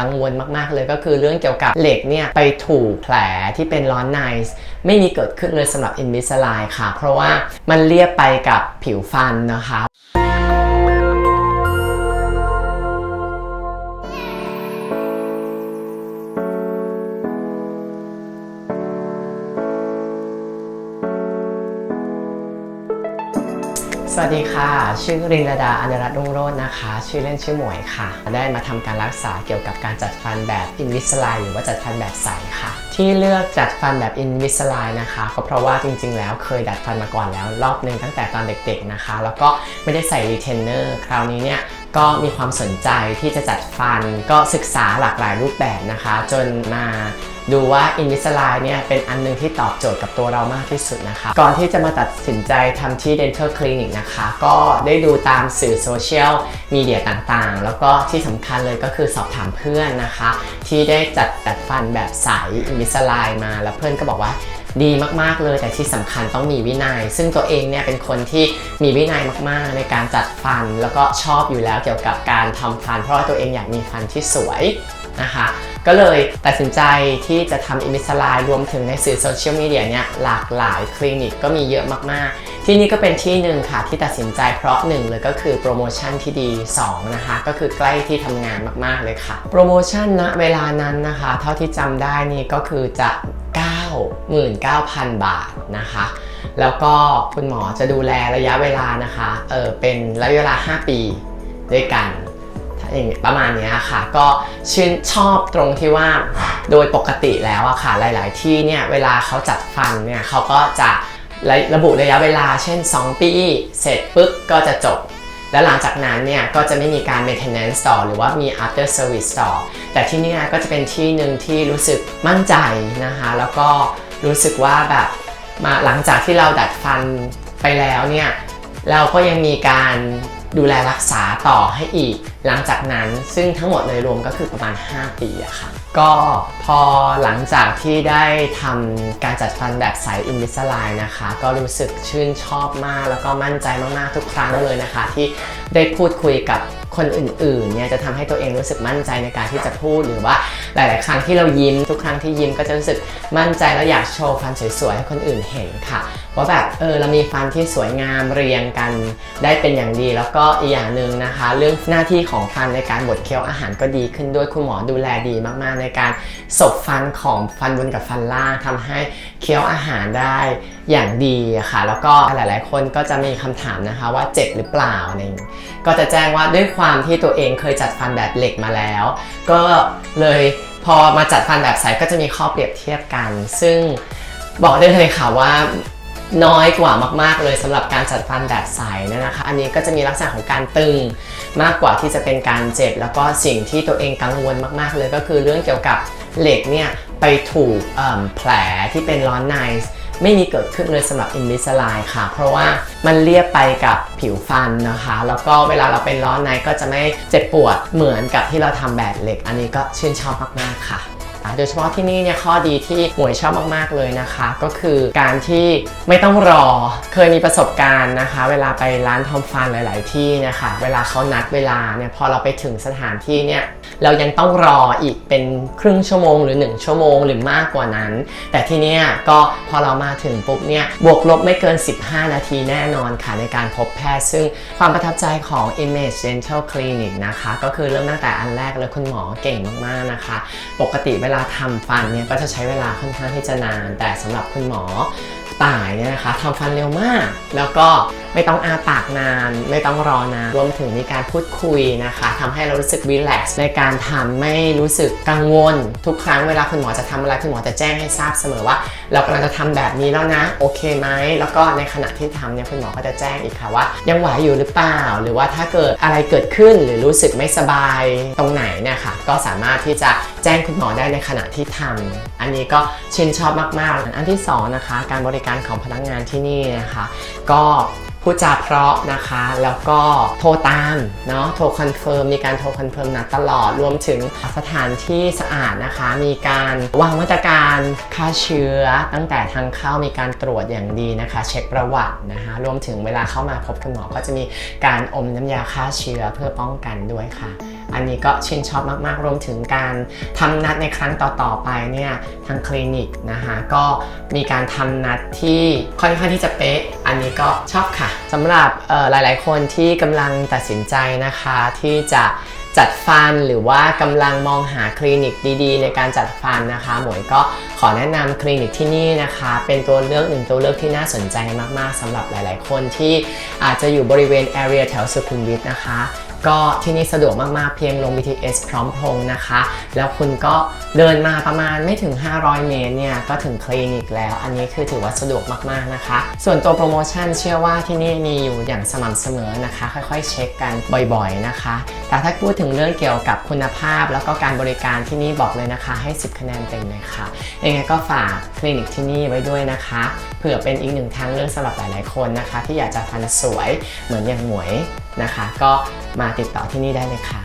กังวลมาก ๆ เลยก็คือเรื่องเกี่ยวกับเหล็กเนี่ย ไปถูกแผลที่เป็นร้อนในไม่มีเกิดขึ้นเลยสำหรับ Invisalign ค่ะ เพราะว่ามันเรียบไปกับผิวฟันนะคะ สวัสดีค่ะ ชื่อรินรดาอนุรัตน์รุ่งโรจน์นะคะ ชื่อเล่นชื่อหมวยค่ะ ได้มาทำการรักษาเกี่ยวกับการจัดฟันแบบอินวิสไลหรือว่าจัดฟันแบบใสค่ะ ที่เลือกจัดฟันแบบอินวิสไลนะคะก็เพราะว่าจริง ๆ แล้วเคยดัดฟันมาก่อนแล้วรอบหนึ่งตั้งแต่ตอนเด็ก ๆนะคะ แล้วก็ไม่ได้ใส่รีเทนเนอร์คราวนี้เนี่ย ก็มีความสนใจที่จะจัดฟัน ก็ศึกษาหลากหลายรูปแบบนะคะ จนมาดูว่า i n v i s a l i n เนี่ยเป็นอันหนึงที่ตอบโจทย์กับตัวเรามากที่สุดนะคะ ก่อนที่จะมาตัดสินใจทำที่ Dental Clinic นะคะ ก็ได้ดูตามสื่อโซเชียลมีเดียต่างๆ แล้วก็ที่สำคัญเลยก็คือสอบถามเพื่อนนะคะ ที่ได้จัดดัดฟันแบบใส Invisalign มาแล้วเพื่อนก็บอกว่า ดีมากๆเลยแต่ที่สำคัญต้องมีวินัย ซึ่งตัวเองเนี่ยเป็นคนที่มีวินัยมากๆ ในการจัดฟันแล้วก็ชอบอยู่แล้วเกี่ยวกับการทำฟัน เพราะว่าตัวเองอยากมีฟันที่สวยนะคะก็เลยตัดสินใจที่จะทำอิมิสไลรวมถึงในสื่อโซเชียลมีเดียเนี่ยหลากหลายคลินิกก็มีเยอะมากๆ ที่นี่ก็เป็นที่หนึ่งค่ะที่ตัดสินใจเพราะหนึ่งเลยก็คือโปรโมชั่นที่ดี 2 นะคะ ก็คือใกล้ที่ทำงานมากๆเลยค่ะ โปรโมชั่นณเวลานั้นนะคะ เท่าที่จำได้นี่ก็คือจะ 99,000 บาทนะคะ แล้วก็คุณหมอจะดูแลระยะเวลานะคะเออเป็นระยะเวลา 5 ปีด้วยกันอย่างประมาณนี้ค่ะ ก็ชื่นชอบตรงที่ว่าโดยปกติแล้วอะค่ะหลาย ๆ ที่เนี่ยเวลาเขาจัดฟันเนี่ยเขาก็จะระระบุระยะเวลาเช่น 2 ปี เสร็จปุ๊บก็จะจบ แล้วหลังจากนั้นเนี่ยก็จะไม่มีการ maintenance ต่อหรือว่ามี after service ต่อ แต่ที่นี่ก็จะเป็นที่หนึ่งที่รู้สึกมั่นใจนะคะ แล้วก็รู้สึกว่าแบบมาหลังจากที่เราดัดฟันไปแล้วเนี่ยเราก็ยังมีการ ดูแลรักษาต่อให้อีก หลังจากนั้นซึ่งทั้งหมดเลยรวมก็คือประมาณ 5 ปีอะค่ะ ก็พอหลังจากที่ได้ทำการจัดฟันแบบใสอินวิสไลน์นะคะ ก็รู้สึกชื่นชอบมาก แล้วก็มั่นใจมากๆทุกครั้งเลยนะคะ ที่ได้พูดคุยกับคนอื่นๆเนี่ยจะทำให้ตัวเองรู้สึกมั่นใจในการที่จะพูดหรือว่าหลาย ๆ ครั้งที่เรายิ้มทุกครั้งที่ยิ้มก็จะรู้สึกมั่นใจแล้วอยากโชว์ฟันสวยๆให้คนอื่นเห็นค่ะ ว่าแบบเออเรามีฟันที่สวยงามเรียงกันได้เป็นอย่างดี แล้วก็อีกอย่างหนึ่งนะคะ เรื่องหน้าที่ของฟันในการบดเคี้ยวอาหารก็ดีขึ้นด้วยคุณหมอดูแลดีมากๆ ในการสบฟันของฟันบนกับฟันล่างทำให้เคี้ยวอาหารได้อย่างดีค่ะ แล้วก็หลาย ๆ คนก็จะมีคำถามนะคะว่าเจ็บหรือเปล่าอะไรอย่างนี้ก็จะแจ้งว่าด้วยความที่ตัวเองเคยจัดฟันแบบเหล็กมาแล้ว ก็เลยพอมาจัดฟันแบบใสก็จะมีข้อเปรียบเทียบกัน ซึ่งบอกได้เลยค่ะว่า น้อยกว่ามาก ๆ เลยสำหรับการจัดฟันแบบใสเนี่ยนะคะ อันนี้ก็จะมีลักษณะของการตึงมากกว่าที่จะเป็นการเจ็บ แล้วก็สิ่งที่ตัวเองกังวลมาก ๆ เลยก็คือเรื่องเกี่ยวกับเหล็กเนี่ยไปถูกแผลที่เป็นร้อนในไม่มีเกิดขึ้นเลยสำหรับ Invisalign ค่ะ เพราะว่ามันเรียบไปกับผิวฟันนะคะ แล้วก็เวลาเราเป็นร้อนในก็จะไม่เจ็บปวดเหมือนกับที่เราทำแบบเหล็ก อันนี้ก็ชื่นชอบมาก ๆ ค่ะ โดยเฉพาะที่นี่เนี่ยข้อดีที่หมวยชอบมากๆเลยนะคะ ก็คือการที่ไม่ต้องรอเคยมีประสบการณ์นะคะ เวลาไปร้านทอมฟันหลาย ๆ ที่นะคะ เวลาเขานัดเวลาเนี่ยพอเราไปถึงสถานที่เนี่ย เรายังต้องรออีกเป็นครึ่งชั่วโมงหรือ 1 ชั่วโมงหรือมากกว่านั้น แต่ที่เนี่ยก็พอเรามาถึงปุ๊บเนี่ยบวกลบไม่เกิน 15 นาทีแน่นอนค่ะในการพบแพทย์ ซึ่งความประทับใจของ Image Dental Clinic นะคะ ก็คือเริ่มตั้งแต่อันแรกเลยคุณหมอเก่งมากๆนะคะ ปกติเวลาทำฟันเนี่ยก็จะใช้เวลาค่อนข้างที่จะนาน แต่สำหรับคุณหมอ ต่ายเนี่ยนะคะทำฟันเร็วมาก แล้วก็ไม่ต้องอาปากนาน ไม่ต้องรอนานรวมถึงมีการพูดคุยนะคะทำให้เรารู้สึกรีแลกซ์ในการทำไม่รู้สึกกังวล ทุกครั้งเวลาคุณหมอจะทำอะไรคุณหมอจะแจ้งให้ทราบเสมอว่า เรากำลังจะทำแบบนี้แล้วนะ โอเคไหมแล้วก็ในขณะที่ทำเนี่ยคุณหมอก็จะแจ้งอีกค่ะว่า ยังไหวอยู่หรือเปล่า หรือว่าถ้าเกิดอะไรเกิดขึ้นหรือรู้สึกไม่สบายตรงไหนเนี่ยค่ะก็สามารถที่จะแจ้งคุณหมอได้ในขณะที่ทำอันนี้ก็ชื่นชอบมากๆ อันที่สองนะคะการบริการของพนักงานที่นี่นะคะ ก็พูดจาเพราะนะคะ แล้วก็โทรตามเนาะโทรคอนเฟิร์มมีการโทรคอนเฟิร์มนัดตลอดรวมถึงสถานที่สะอาดนะคะ มีการวางมาตรการฆ่าเชื้อ ตั้งแต่ทางเข้ามีการตรวจอย่างดีนะคะ เช็คประวัตินะคะรวมถึงเวลาเข้ามาพบคุณหมอก็จะมีการอมน้ำยาฆ่าเชื้อเพื่อป้องกันด้วยค่ะ อันนี้ก็ชื่นชอบมากๆ รวมถึงการทำนัดในครั้งต่อๆไปเนี่ยทางคลินิกนะคะก็มีการทำนัดที่ค่อนข้างที่จะเป๊ะ อันนี้ก็ชอบค่ะสำหรับหลายๆ คนที่กำลังตัดสินใจนะคะที่จะจัดฟันหรือว่ากำลังมองหาคลินิกดีๆ ในการจัดฟันนะคะ หมวยก็ขอแนะนำคลินิกที่นี่นะคะ เป็นตัวเลือกหนึ่งตัวเลือกที่น่าสนใจมากๆสำหรับหลาย ๆ คนที่อาจจะอยู่บริเวณ area แถวสุขุมวิทนะคะ ก็ที่นี่สะดวกมากๆ เพียงลง BTS พร้อมพงษ์นะคะ แล้วคุณก็เดินมาประมาณไม่ถึง 500 เมตรเนี่ย ก็ถึงคลินิกแล้ว อันนี้คือถือว่าสะดวกมากๆนะคะ ส่วนตัวโปรโมชั่นเชื่อว่าที่นี่มีอยู่อย่างสม่ำเสมอนะคะ ค่อยๆ เช็คกันบ่อยๆนะคะ แต่ถ้าพูดถึงเรื่องเกี่ยวกับคุณภาพ แล้วก็การบริการที่นี่บอกเลยนะคะ ให้ 10 คะแนนเต็มเลยค่ะยังไงก็ฝากคลินิกที่นี่ไว้ด้วยนะคะเผื่อเป็นอีกหนึ่งทางเลือกสำหรับหลายๆคนนะคะ ที่อยากจะฟันสวยเหมือนอย่างหมวยนะคะ ก็มาติดต่อที่นี่ได้เลยค่ะ